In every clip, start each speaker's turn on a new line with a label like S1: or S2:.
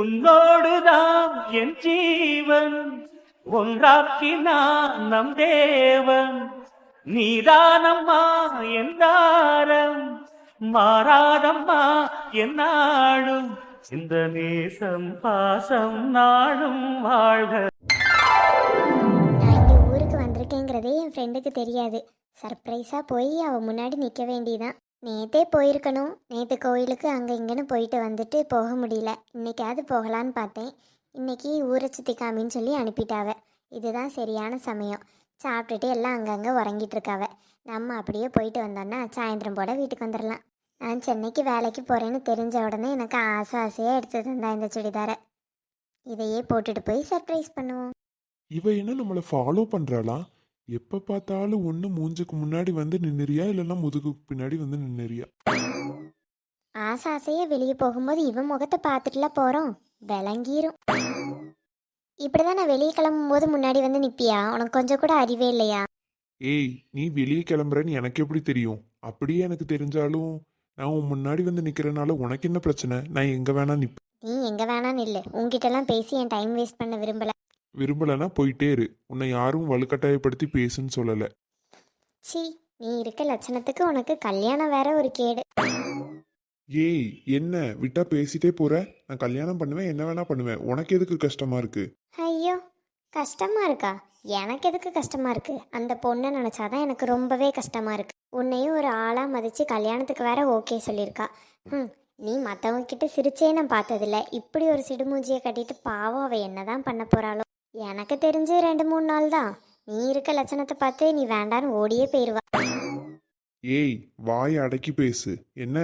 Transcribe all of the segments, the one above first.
S1: உன்னோடுதான் என் ஜீவன். ஒன்றாக்கினான் நம் தேவன். நீதானம்மா என்றாரம் மாறாதம்மா என் இந்த நேசம் பாசம் நாடும் வாழ்க.
S2: நான் இங்கே ஊருக்கு வந்திருக்கேங்கிறதே என் ஃப்ரெண்டுக்கு தெரியாது. சர்ப்ரைஸாக போய் அவள் முன்னாடி நிற்க வேண்டியதான் நேத்தே போயிருக்கணும். நேற்று கோயிலுக்கு அங்கே இங்கேன்னு போயிட்டு வந்துட்டு போக முடியல. இன்னைக்காவது போகலான்னு பார்த்தேன். இன்றைக்கி ஊரை சுற்றி காமின்னு சொல்லி அனுப்பிட்டாவ. இதுதான் சரியான சமயம். சாப்பிட்டுட்டு எல்லாம் அங்கங்கே உறங்கிட்டு இருக்காவ. நம்ம அப்படியே போயிட்டு வந்தோன்னா சாயந்தரம் போல் வீட்டுக்கு வந்துடலாம் நான் சென்னைக்கு வேலைக்கு போகிறேன்னு தெரிஞ்ச உடனே எனக்கு ஆசை ஆசையாக எடுத்து தந்தா இந்த சுடிதாரை. இதையே போட்டுட்டு போய் சர்ப்ரைஸ் பண்ணுவோம்.
S3: இவ என்ன நம்மளை ஃபாலோ பண்ணுறாளா எப்ப பார்த்தாலும் ஒண்ணு மூஞ்சுக்கு முன்னாடி வந்து நின்னுறியா? இல்லைன்னா முதுகுக்கு பின்னாடி வந்து நின்னுறியா?
S2: ஆசை ஆசையா வெளியே போகும்போது இவன் முகத்தை பார்த்துட்டுலாம் போகிறோம் விளங்கிரும். இப்படிதான் நான் வெளியே கிளம்பும் போது முன்னாடி வந்து நிப்பியா? உனக்கு கொஞ்சம் கூட அறிவே இல்லையா?
S3: ஏய் நீ வெளியே கிளம்புறன்னு எனக்கு எப்படி தெரியும்? அப்படியே எனக்கு தெரிஞ்சாலும் நான் உன் முன்னாடி வந்து நிக்கிறனால உனக்கு என்ன பிரச்சனை? நான் எங்க வேணா நிப்ப
S2: நீ எங்க வேணான்னு இல்லை. உங்ககிட்டலாம் பேசி என் டைம் வேஸ்ட் பண்ண விரும்பல.
S3: விரும்பலன்னா போயிட்டே இரு. உன்னை யாரும் வலுக்கட்டாயப்படுத்தி பேசுன்னு சொல்லல.
S2: சி நீ இருக்க லட்சணத்துக்கு உனக்கு கல்யாணம் வேற ஒரு கேடு.
S3: ஏய் என்ன? விட்டா பேசிட்டே போற? நான் கல்யாணம் பண்ணுவேன் என்ன வேணா பண்ணுவேன். உனக்கு எதுக்கு கஷ்டமா இருக்கு?
S2: ஐயோ கஷ்டமா இருக்கா? எனக்கு எதுக்கு கஷ்டமா இருக்கு? அந்த பொண்ணை நினைச்சாதான் எனக்கு ரொம்பவே கஷ்டமா இருக்கு. உன்னையும் ஒரு ஆளா மதிச்சு கல்யாணத்துக்கு வேற ஓகே சொல்லியிருக்கா. ம் நீ மற்றவங்க கிட்ட சிரிச்சே நான் பார்த்ததில்ல. இப்படி ஒரு சிடுமூஞ்சியை கட்டிட்டு பாவம் அவ என்னதான் பண்ண போறாளோ. எனக்கு தெரிஞ்சு ரெண்டு மூணு நாள் தான். நீ இருக்க லட்சணத்தை பார்த்து நீ வேண்டான்னு ஓடியே போயிருவா.
S3: ஏய் வாய் அடக்கி பேசு. என்ன?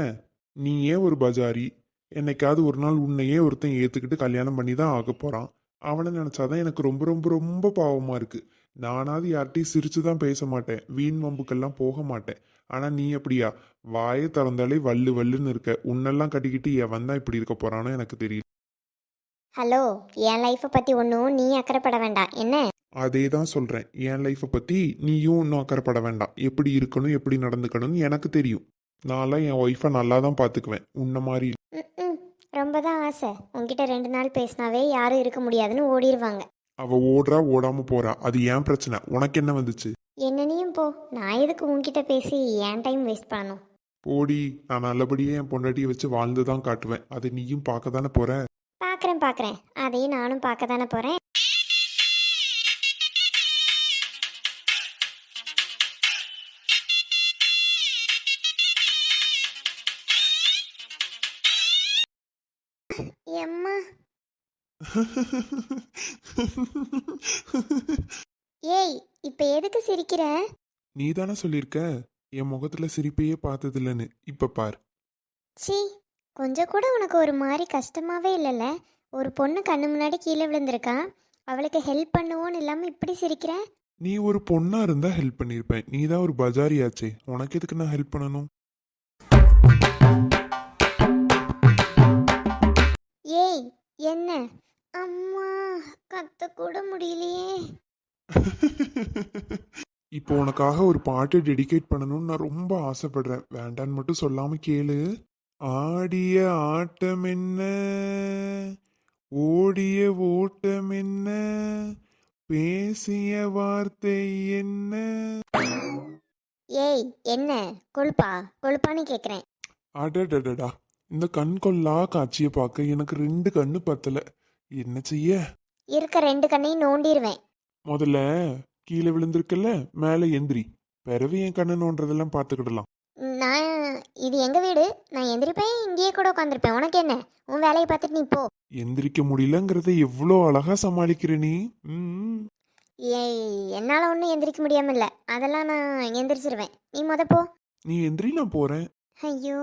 S3: நீ ஏன் ஒரு பஜாரி? என்னைக்காவது ஒரு நாள் உன்னையே ஒருத்தன் ஏத்துக்கிட்டு கல்யாணம் பண்ணி தான் ஆக போறான். அவனை நினைச்சாதான் எனக்கு ரொம்ப ரொம்ப ரொம்ப பாவமா இருக்கு. நானாவது யார்கிட்டையும் சிரிச்சு தான் பேச மாட்டேன். வீண் வம்புக்கெல்லாம் போக மாட்டேன். ஆனா நீ அப்படியா வாயை திறந்தாலே வல்லு வல்லுன்னு இருக்க. உன்னெல்லாம் கட்டிக்கிட்டு எவன் தான் இப்படி இருக்க போறானோ எனக்கு தெரியல.
S2: ஹலோ என் லைஃப்பை பற்றி ஒன்றும் நீ அக்கறைப்பட வேண்டாம். என்ன?
S3: அதே தான் சொல்றேன். என் லைஃப்பை பத்தி நீயும் இன்னும் அக்கறைப்பட வேண்டாம். எப்படி இருக்கணும் எப்படி நடந்துக்கணும்னு எனக்கு தெரியும். நான்லாம் என் ஒய்ஃபை நல்லா தான் பார்த்துக்குவேன் உன்ன மாதிரி
S2: ரொம்ப தான் ஆசை. உன்கிட்ட ரெண்டு நாள் பேசினாவே யாரும் இருக்க முடியாதுன்னு ஓடிடுவாங்க
S3: அவ ஓடுறா ஓடாம போறா. அது ஏன் பிரச்சனை? உனக்கு என்ன வந்துச்சு?
S2: என்னனையும் போ. நான் எதுக்கு உன்கிட்ட பேசி ஏன் டைம் வேஸ்ட் பண்ணணும்?
S3: போடி. நான் நல்லபடியே என் பொண்டாட்டியை வச்சு வாழ்ந்து தான் காட்டுவேன். அதை நீயும் பார்க்க தானே போற?
S2: பார்க்குறேன் பார்க்குறேன் அதையும் நானும் பார்க்க தானே போகிறேன் எம்மா. ஏய் இப்போ எதுக்கு சிரிக்கிற?
S3: நீ தானே சொல்லியிருக்க? என் முகத்துல சிரிப்பையே பார்த்ததில்லன்னு. இப்ப பார்.
S2: சி கொஞ்சம் கூட உனக்கு ஒரு மாதிரி கஷ்டமாவே இல்லைல்ல? ஒரு பொண்ணு கண்ணு முன்னாடி கீழே விழுந்திருக்கா? அவளுக்கு ஹெல்ப் பண்ணுவோன்னு இல்லாமல் இப்படி சிரிக்கிற?
S3: நீ ஒரு பொண்ணா இருந்தா ஹெல்ப் பண்ணியிருப்பேன் நீ தான் ஒரு பஜாரியாச்சே. உனக்கு எதுக்கு நான் ஹெல்ப் பண்ணணும்?
S2: ஏய் என்ன? அம்மா கத்த கூட முடியலையே.
S3: இப்போ உனக்காக ஒரு பாட்டு டெடிகேட் பண்ணணும்னு நான் ரொம்ப ஆசைப்படுறேன். வேண்டான்னு மட்டும் சொல்லாம கேளு. ஆடிய ஆட்டம் என்ன ஓடிய ஓட்டம் என்ன பேசிய வார்த்தை என்ன?
S2: ஏய் என்ன? கொழுப்பா? கொழுப்பான்னு கேட்குறேன்
S3: அடடடடா. இந்த கண் கொள்ளா காட்சியை பார்க்க எனக்கு ரெண்டு கண்ணு பத்தல. என்ன செய்ய?
S2: இருக்க ரெண்டு கண்ணையும் நோண்டிடுவேன்
S3: முதல்ல கீழே விழுந்திருக்கல மேலே எந்திரி. பிறகு என் கண்ணை நோன்றதெல்லாம் பார்த்துக்கிடலாம்.
S2: நான் இது எங்கள் வீடு? நான் எந்திரிப்பேன் இங்கேயே கூட உட்காந்துருப்பேன் உனக்கு என்ன? உன் வேலையை பார்த்துட்டு நீ போ.
S3: எந்திரிக்க முடியலங்கிறத எவ்வளோ அழகா சமாளிக்கிற நீ.
S2: ஏய் என்னால் ஒன்றும் எந்திரிக்க முடியாமல் இல்லை அதெல்லாம் நான் எந்திரிச்சிருவேன். நீ மொத போ.
S3: நீ எந்திரி நான் போறேன்.
S2: ஐயோ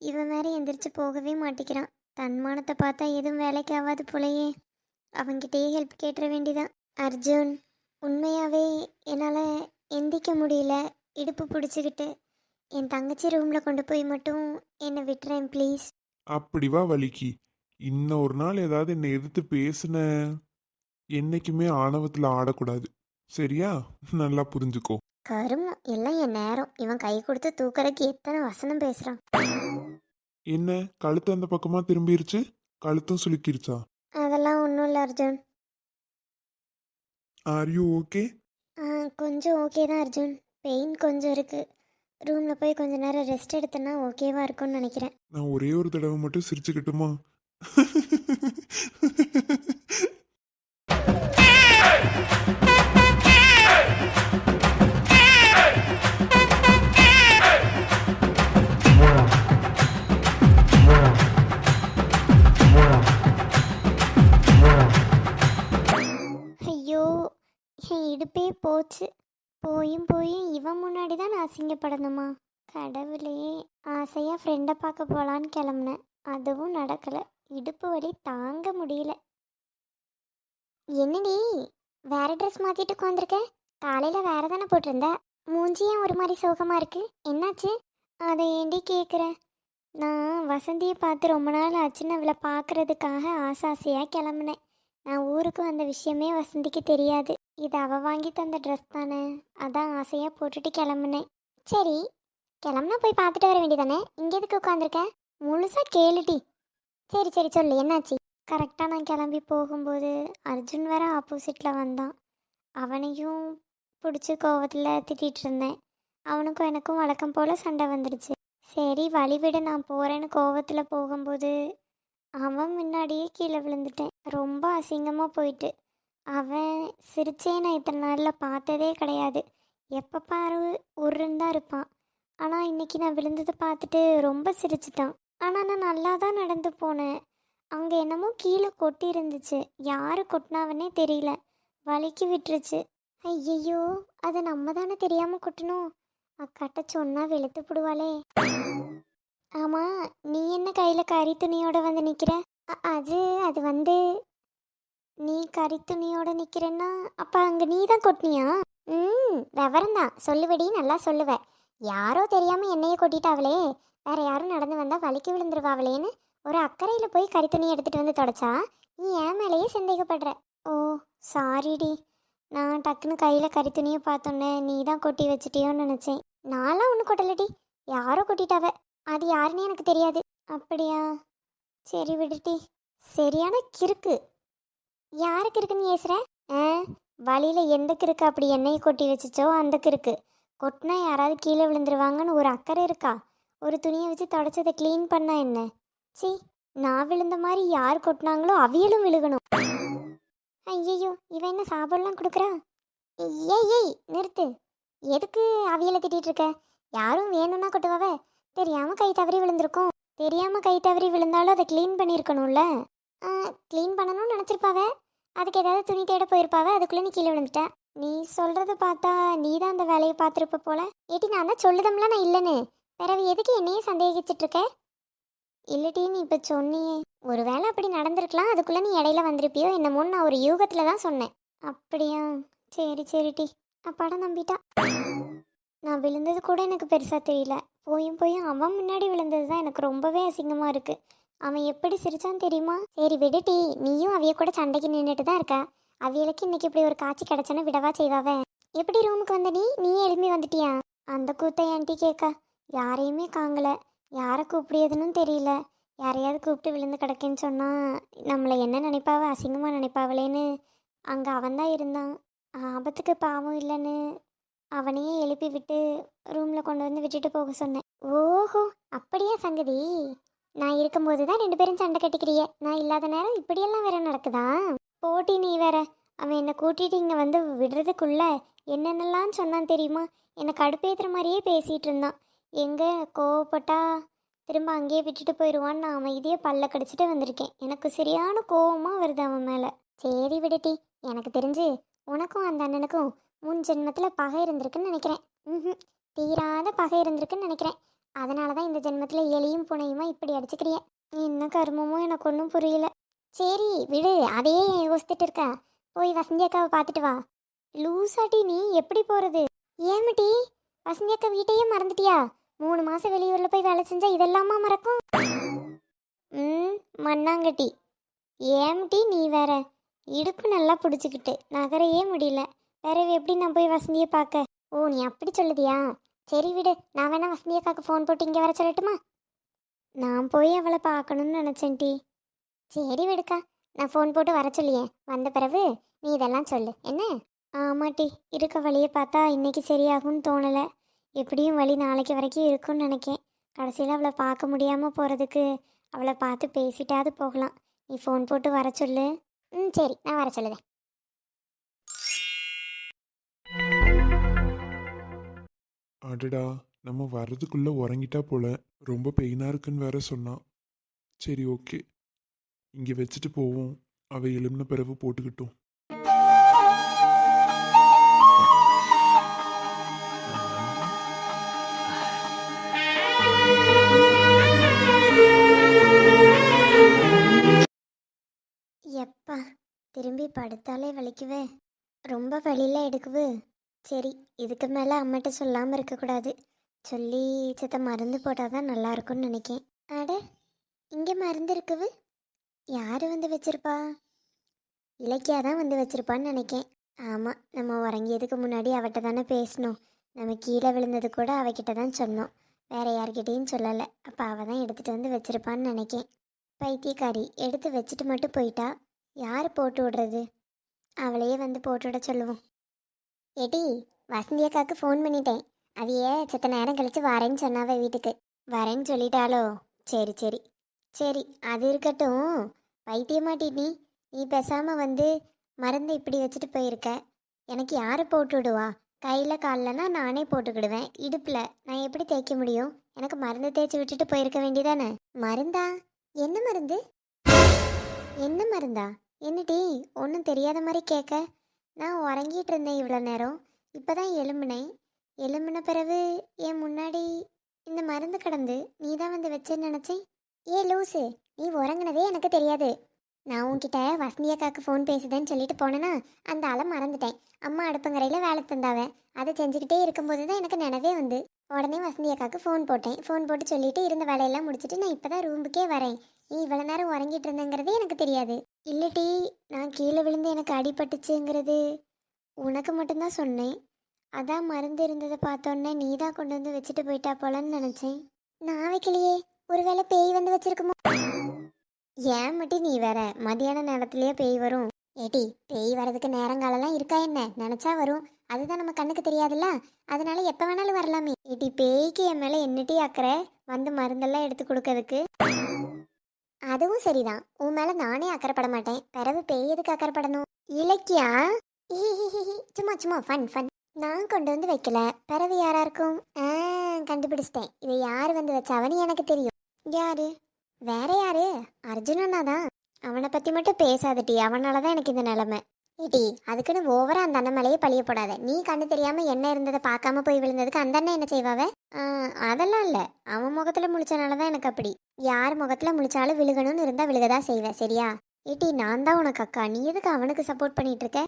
S2: இவன் வேற எந்திரிச்சு போகவே மாட்டேங்கிறான். தன்மானத்தை பார்த்தா எதுவும் வேலைக்கு ஆகாது போலயே. அவன்கிட்டயே ஹெல்ப் கேட்டுற வேண்டியதான் அர்ஜுன் உண்மையாவே என்னால் எந்திக்க முடியல. இடுப்பு பிடிச்சிக்கிட்டு என் தங்கச்சி ரூமில் கொண்டு போய் மட்டும் என்னை விட்டுறேன் ப்ளீஸ்
S3: அப்படி வா வலிக்கு. இன்னும் ஒரு நாள் ஏதாவது என்னை எதிர்த்து பேசுன என்னைக்குமே ஆணவத்தில் ஆடக்கூடாது. சரியா? நல்லா புரிஞ்சுக்கோ.
S2: கருமம். எல்லாம் என் நேரம். இவன் கை கொடுத்து தூக்கறதுக்கு எத்தனை வசனம் பேசுகிறான்
S3: என்ன? கழுத்து அந்த பக்கமா திரும்பிருச்சு? கழுத்தும் சுளுக்கிருச்சா?
S2: பரவாயில்ல அர்ஜுன்.
S3: ஆர் யூ ஓகே
S2: கொஞ்சம் ஓகே தான் அர்ஜுன். பெயின் கொஞ்சம் இருக்குது ரூமில் போய் கொஞ்ச நேரம் ரெஸ்ட் எடுத்தேன்னா ஓகேவா இருக்கும்னு நினைக்கிறேன்.
S3: நான் ஒரே ஒரு தடவை மட்டும் சிரிச்சுக்கிட்டுமா?
S2: ஐயோ என் இடுப்பே போச்சு. போயும் போயும் இவன் முன்னாடி தான் நான் அசிங்கப்படணுமா? கடவுளே ஆசையாக ஃப்ரெண்டை பார்க்க போகலான்னு கிளம்புனேன். அதுவும் நடக்கலை. இடுப்பு வலி தாங்க முடியல. என்னடி வேற ட்ரெஸ் மாற்றிட்டு உட்காந்துருக்க காலையில் வேற தானே போட்டிருந்த? மூஞ்சியும் ஒரு மாதிரி சோகமாக இருக்கு? என்னாச்சு? அதை ஏண்டி கேட்குற நான் வசந்தியை பார்த்து ரொம்ப நாள் ஆச்சுன்னு அவளை பார்க்கறதுக்காக ஆசாசையாக கிளம்புனேன். நான் ஊருக்கு வந்த விஷயமே வசந்திக்கு தெரியாது. இது அவ வாங்கி தந்த ட்ரெஸ் தானே? அதான் ஆசையாக போட்டுட்டு கிளம்புனேன். சரி கிளம்புனா போய் பார்த்துட்டு வர வேண்டியதானே? இங்கே எதுக்கு உட்காந்துருக்கேன் முழுசாக கேளுடி. சரி சரி சொல்லு. என்னாச்சு? கரெக்டாக நான் கிளம்பி போகும்போது அர்ஜுன் வேற ஆப்போசிட்டில் வந்தான். அவனையும் பிடிச்சி கோவத்தில் திட்டிகிட்டு இருந்தேன். அவனுக்கும் எனக்கும் வழக்கம் போல் சண்டை வந்துடுச்சு. சரி வழிவிட நான் போகிறேன்னு கோவத்தில் போகும்போது அவன் முன்னாடியே கீழே விழுந்துட்டேன். ரொம்ப அசிங்கமாக போயிட்டு. அவன் சிரிச்சே நான் இத்தனை நாளில் பார்த்ததே கிடையாது. எப்போ பாரு உருன்னு தான் இருப்பான். ஆனால் இன்னைக்கு நான் விழுந்ததை பார்த்துட்டு ரொம்ப சிரிச்சிட்டான். ஆனால் நான் நல்லா தான் நடந்து போனேன். அங்கே என்னமோ கீழே கொட்டி இருந்துச்சு. யார் கொட்டினாவனே தெரியல. வலிக்கு விட்டுருச்சு. ஐயையோ அதை நம்ம தானே தெரியாமல் கொட்டணும்? அக்காட்ட சொன்னா வெளுத்து போடுவாளே. ஆமாம் நீ என்ன கையில் கறி துணியோட வந்து நிற்கிற அது அது வந்து நீ கரித்துணியோட நிற்கிறேன்னா நிக்கிறேன்னா அப்ப அங்க நீ தான் கொட்டினியா? ம் விவரம் தான் சொல்லுவடி நல்லா சொல்லுவ. யாரோ தெரியாம என்னைய கொட்டிட்டாவளே. வேற யாரும் நடந்து வந்தா வலிக்கு விழுந்துருவாவளேன்னு ஒரு அக்கறையில போய் கரித்துணி எடுத்துகிட்டு எடுத்துட்டு வந்து தொடச்சா நீ ஏன் மேலேயே சந்தேகப்படுற ஓ சாரிடி. நான் டக்குன்னு கையில கரித்துணியை பார்த்தோன்னே நீ தான் கொட்டி வச்சிட்டியோன்னு நினைச்சேன். நான்லாம் ஒன்றும் கொட்டலடி. யாரோ கொட்டிட்டாவ. அது யாருன்னு எனக்கு தெரியாது. அப்படியா? சரி விடுட்டி சரியான கிறுக்கு. யாருக்கு இருக்குன்னு ஏசுற? ஆ? வழியில எந்த கிறுக்கு அப்படி எண்ணெயை கொட்டி வச்சுச்சோ அந்த கிறுக்கு. கொட்டினா யாராவது கீழே விழுந்துருவாங்கன்னு ஒரு அக்கறை இருக்கா? ஒரு துணியை வச்சு தொடச்சதை க்ளீன் பண்ணா என்ன? சி நான் விழுந்த மாதிரி யார் கொட்டினாங்களோ அவியலும் விழுகணும். ஐயையோ இவன் என்ன சாப்பாடுலாம் கொடுக்குறா? ஏய் ஏய் நிறுத்து. எதுக்கு அவியலை திட்டிட்டு இருக்க? யாரும் வேணும்னா கொட்டுவாவே. தெரியாம கை தவறி விழுந்திருக்கும். தெரியாம கை தவறி விழுந்தாலும் அதை க்ளீன் பண்ணியிருக்கணும்ல. க்ளீன் பண்ணணும்னு நினச்சிருப்பாவ. அதுக்கு ஏதாவது துணி தேட போயிருப்பாவ அதுக்குள்ளே நீ கீழே விழுந்துட்ட. நீ சொல்கிறத பார்த்தா நீ தான் அந்த வேலையை பார்த்துருப்ப போல. ஏட்டி நான் தான் சொல்லுதம்லாம் நான் இல்லைன்னு. பிறவு எதுக்கு என்னையே சந்தேகிச்சிட்டு இருக்க? இல்லட்டி நீ இப்போ சொன்னியே. ஒரு வேளை அப்படி நடந்திருக்கலாம். அதுக்குள்ளே நீ இடையில வந்திருப்பியோ என்னமோன்னு நான் ஒரு யூகத்தில் தான் சொன்னேன். அப்படியா? சரி சரிட்டி அப்பாடா நம்பிட்டா. நான் விழுந்தது கூட எனக்கு பெருசாக தெரியல. போயும் போயும் அவன் முன்னாடி விழுந்தது தான் எனக்கு ரொம்பவே அசிங்கமாக இருக்குது அவன் எப்படி சிரிச்சான் தெரியுமா? சரி விடுடி நீயும் அவிய கூட சண்டைக்கு நின்றுட்டு தான் இருக்க? அவியலுக்கு இன்னைக்கு இப்படி ஒரு காட்சி கிடைச்சானே விடவா செய்வாவே? எப்படி ரூமுக்கு வந்த நீ? நீ எழுப்பி வந்துட்டியா? அந்த கூத்தை ஆண்டி கேட்க யாரையுமே காங்கல. யாரை கூப்பிடியதுன்னு தெரியல. யாரையாவது கூப்பிட்டு விழுந்து கிடக்கேன்னு சொன்னால் நம்மளை என்ன நினைப்பாவ? அசிங்கமாக நினைப்பாவளேன்னு. அங்கே அவன் தான் இருந்தான். ஆபத்துக்கு பாவம் இல்லைன்னு அவனையே எழுப்பி விட்டு ரூமில் கொண்டு வந்து விட்டுட்டு போக சொன்னேன். ஓஹோ! அப்படியா சங்கதி? நான் இருக்கும்போது தான் ரெண்டு பேரும் சண்டை கட்டிக்கிறிய. நான் இல்லாத நேரம் இப்படியெல்லாம் வேற நடக்குதா? போட்டி நீ வேற. அவன் என்னை கூட்டிகிட்டு இங்கே வந்து விடுறதுக்குள்ள என்னென்னலாம் சொன்னான் தெரியுமா? என்னை கடுப்பேற்றுற மாதிரியே பேசிகிட்டு இருந்தான். எங்கே கோவப்பட்டா திரும்ப அங்கேயே விட்டுட்டு போயிடுவான்னு நான் அமைதியே பல்ல கடிச்சிட்டு வந்திருக்கேன். எனக்கு சரியான கோவமாக வருது அவன் மேலே. சரி விடுட்டி எனக்கு தெரிஞ்சு உனக்கும் அந்த அண்ணனுக்கும் முன் ஜென்மத்தில் பகை இருந்திருக்குன்னு நினைக்கிறேன். ம் தீராத பகை இருந்திருக்குன்னு நினைக்கிறேன். அதனால தான் இந்த ஜென்மத்தில் எலியும் புனையுமா இப்படி அடிச்சுக்கிறிய? என்ன கர்மமோ எனக்கு ஒன்றும் புரியல. சரி விடு அதையே ஏன் இருக்க? போய் வசந்தி அக்காவை பார்த்துட்டு வா. லூசாட்டி நீ எப்படி போகிறது ஏமிட்டி வசந்தி அக்கா வீட்டையே மறந்துட்டியா? மூணு மாதம் வெளியூரில் போய் வேலை செஞ்சால் இதெல்லாமா மறக்கும்? ம் மண்ணாங்கட்டி. ஏமிட்டி நீ வேற? இடுப்பு நல்லா பிடிச்சிக்கிட்டு நகரையே முடியல. வேற எப்படி நான் போய் வசந்தியை பார்க்க? ஓ நீ அப்படி சொல்லுதியா? சரி விடு நான் வேணா வசந்தி அக்காவுக்கு ஃபோன் போட்டு இங்கே வர சொல்லட்டுமா? நான் போய் அவளை பார்க்கணும்னு நினச்சேன் டி. சரி விடுக்கா நான் ஃபோன் போட்டு வர சொல்லியே. வந்த பிறகு நீ இதெல்லாம் சொல்லு என்ன? ஆமாட்டி இருக்க வழியை பார்த்தா இன்னைக்கு சரியாகும்னு தோணலை. எப்படியும் வழி நாளைக்கு வரைக்கும் இருக்கும்னு நினைக்கேன். கடைசியில் அவளை பார்க்க முடியாமல் போகிறதுக்கு அவளை பார்த்து பேசிட்டாவது போகலாம். நீ ஃபோன் போட்டு வர சொல்லு. ம் சரி நான் வர சொல்லுதேன்.
S3: அடடா நம்ம வர்றதுக்குள்ள உறங்கிட்டா போல ரொம்ப பெயினாக இருக்குன்னு வேற சொன்னான் சரி ஓகே இங்கே வச்சுட்டு போவோம். அவ எலும்பின பிறகு போட்டுக்கிட்டோம்.
S2: எப்பா திரும்பி படுத்தாலே வலிக்குவே ரொம்ப வலியில எடுக்குது. சரி இதுக்கு மேலே அம்மாட்ட சொல்லாமல் இருக்கக்கூடாது. சொல்லி சித்த மருந்து போட்டால் தான் நல்லாயிருக்கும்னு நினைக்கேன். அட இங்கே மருந்து இருக்குவு? யார் வந்து வச்சிருப்பா? இலக்கியா தான் வந்து வச்சிருப்பான்னு நினைக்கேன். ஆமாம் நம்ம உறங்கியதுக்கு முன்னாடி அவட்ட தானே பேசணும். நம்ம கீழே விழுந்தது கூட அவகிட்ட தான் சொன்னோம். வேற யார்கிட்டயும் சொல்லலை. அப்போ அவள் தான் எடுத்துகிட்டு வந்து வச்சிருப்பான்னு நினைக்கேன். பைத்தியக்காரி எடுத்து வச்சுட்டு மட்டும் போயிட்டா? யார் போட்டு விடுறது? அவளையே வந்து போட்டு விட சொல்லுவோம். ஏடி வசந்தி அக்காவுக்கு ஃபோன் பண்ணிட்டேன். அவைய செத்த நேரம் கழிச்சு வரேன்னு சொன்னாவே வீட்டுக்கு. வரேன்னு சொல்லிட்டாலோ சரி சரி. சரி அது இருக்கட்டும். பைத்தியமாட்டி நீ. நீ பேசாமல் வந்து மருந்தை இப்படி வச்சுட்டு போயிருக்க. எனக்கு யார் போட்டு விடுவா? கையில் கால்லனா நானே போட்டுக்கிடுவேன். இடுப்பில். நான் எப்படி தேய்க்க முடியும்? எனக்கு மருந்து தேய்ச்சி விட்டுட்டு போயிருக்க வேண்டியதானே? மருந்தா? என்ன மருந்து? என்ன மருந்தா? என்னடி ஒன்றும் தெரியாத மாதிரி கேட்க. நான் உறங்கிட்டு இருந்தேன் இவ்வளோ நேரம். இப்போ தான் எலும்புனேன் எலும்புன பிறகு என் முன்னாடி இந்த மருந்து கடந்து நீ தான் வந்து வச்சேன்னு நினச்சேன். ஏ லூசு நீ உறங்குனதே எனக்கு தெரியாது. நான் உன்கிட்ட வசந்தி அக்காவுக்கு ஃபோன் பேசுதேன்னு சொல்லிட்டு போனேன்னா அந்த ஆளை மறந்துட்டேன். அம்மா அடுப்பங்கரையில் வேலை தந்தாவே. அதை செஞ்சுக்கிட்டே இருக்கும்போது தான் எனக்கு நினைவே வந்து. உடனே வசந்தி அக்காவுக்கு ஃபோன் போட்டேன். ஃபோன் போட்டு சொல்லிட்டு இருந்த வேலையெல்லாம் முடிச்சிட்டு நான் இப்போ தான் ரூமுக்கே வரேன். நீ இவ்வளோ நேரம் உறங்கிட்டு இருந்தேங்கிறதே எனக்கு தெரியாது. இல்லட்டி நான் கீழே விழுந்து எனக்கு அடிபட்டுச்சுங்கிறது உனக்கு மட்டும்தான் சொன்னேன். அதான் மருந்து இருந்ததை பார்த்தோன்னே நீ தான் கொண்டு வந்து வச்சுட்டு போயிட்டா போலன்னு நினச்சேன். நான் வைக்கலையே. ஒருவேளை பேய் வந்து வச்சிருக்குமோ? ஏன் மட்டும் நீ வேற? மதியான நேரத்துலயே பேய் வரும். ஏடி பேய் வரதுக்கு நேரங்காலம்லாம் இருக்கா என்ன? நினச்சா வரும். அதுதான் நம்ம கண்ணுக்கு தெரியாதுல்ல? அதனால எப்போ வேணாலும் வரலாமே. ஏடி பேய்க்கு என் மேலே என்னட்டி அக்கறை? வந்து மருந்தெல்லாம் எடுத்து கொடுக்கறதுக்கு? அதுவும் சரிதான். உன் மேலே நானே அக்கறைப்பட மாட்டேன். பிறகு பேய் எதுக்கு அக்கறைப்படணும்? இலக்கியா? சும்மா சும்மா ஃபன் ஃபன் நான் கொண்டு வந்து வைக்கல. பிறகு யாரா இருக்கும்? கண்டுபிடிச்சிட்டேன். இதை யார் வந்து வச்சாவன்னு எனக்கு தெரியும். யாரு? வேற யாரு? அர்ஜுனண்ணா தான் அவனை பற்றி மட்டும் பேசாதட்டி அவனால தான் எனக்கு இந்த நிலமை. ஏடி அதுக்குன்னு ஓவரா அந்த அண்ணன் மேலேயே பழிய போடாத. நீ கண்ணு தெரியாம என்ன இருந்ததை பார்க்காம போய் விழுந்ததுக்கு அந்த அண்ணன் என்ன செய்வாவ? ஆ, அதெல்லாம் இல்ல. அவன் முகத்துல முழிச்சனால தான் எனக்கு அப்படி. யார் முகத்துல முழிச்சாலும் விழுகணும்னு இருந்தா விழுகதா செய்வேன். சரியா? ஏட்டி நான் தான் உனக்கு அக்கா. நீ எதுக்கு அவனுக்கு சப்போர்ட் பண்ணிட்டு இருக்க?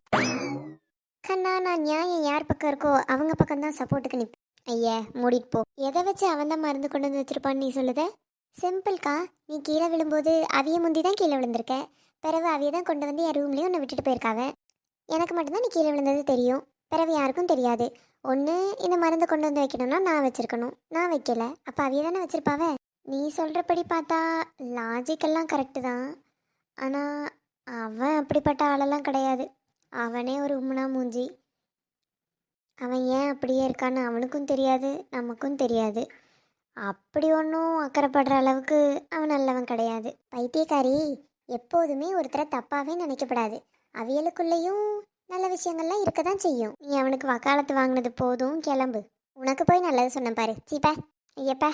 S2: கண்ணா நான் நியாயம் யார் பக்கம் இருக்கோ அவங்க பக்கம் தான் சப்போர்ட்டுக்கு நிப்ப ஐயா மூடிட்டு போ. எதை வச்சு அவன் தான் மருந்து கொண்டு வந்து வச்சிருப்பான்னு நீ சொல்லுத? சிம்பிள்க்கா. நீ கீழே விழும்போது அவிய முந்தி தான் கீழே விழுந்திருக்க. பிறகு அவிய தான் கொண்டு வந்து என் ரூம்லேயும் உன்னை விட்டுட்டு போயிருக்காவ. எனக்கு மட்டும்தான் நீ கீழே விழுந்தது தெரியும். பிறகு யாருக்கும் தெரியாது. ஒன்று இந்த மருந்து கொண்டு வந்து வைக்கணும்னா நான் வச்சுருக்கணும். நான் வைக்கல. அப்போ அவிய தானே வச்சுருப்பாவ? நீ சொல்கிறபடி பார்த்தா லாஜிக்கெல்லாம் கரெக்டு தான். ஆனால் அவன் அப்படிப்பட்ட ஆளெல்லாம் கிடையாது. அவனே ஒரு உம்னா மூஞ்சி. அவன் ஏன் அப்படியே இருக்கான்னு அவனுக்கும் தெரியாது நமக்கும் தெரியாது. அப்படி ஒன்றும் அக்கறைப்படுற அளவுக்கு அவன் நல்லவன் கிடையாது. பைத்தியக்காரி எப்போதுமே ஒருத்தரை தப்பாகவே நினைக்கப்படாது. அவியலுக்குள்ளேயும் நல்ல விஷயங்கள்லாம் இருக்க தான் செய்யும். நீ அவனுக்கு வக்காலத்து வாங்கினது போதும் கிளம்பு. உனக்கு போய் நல்லது சொன்ன பாரு. சீப்பா ஐயப்பா.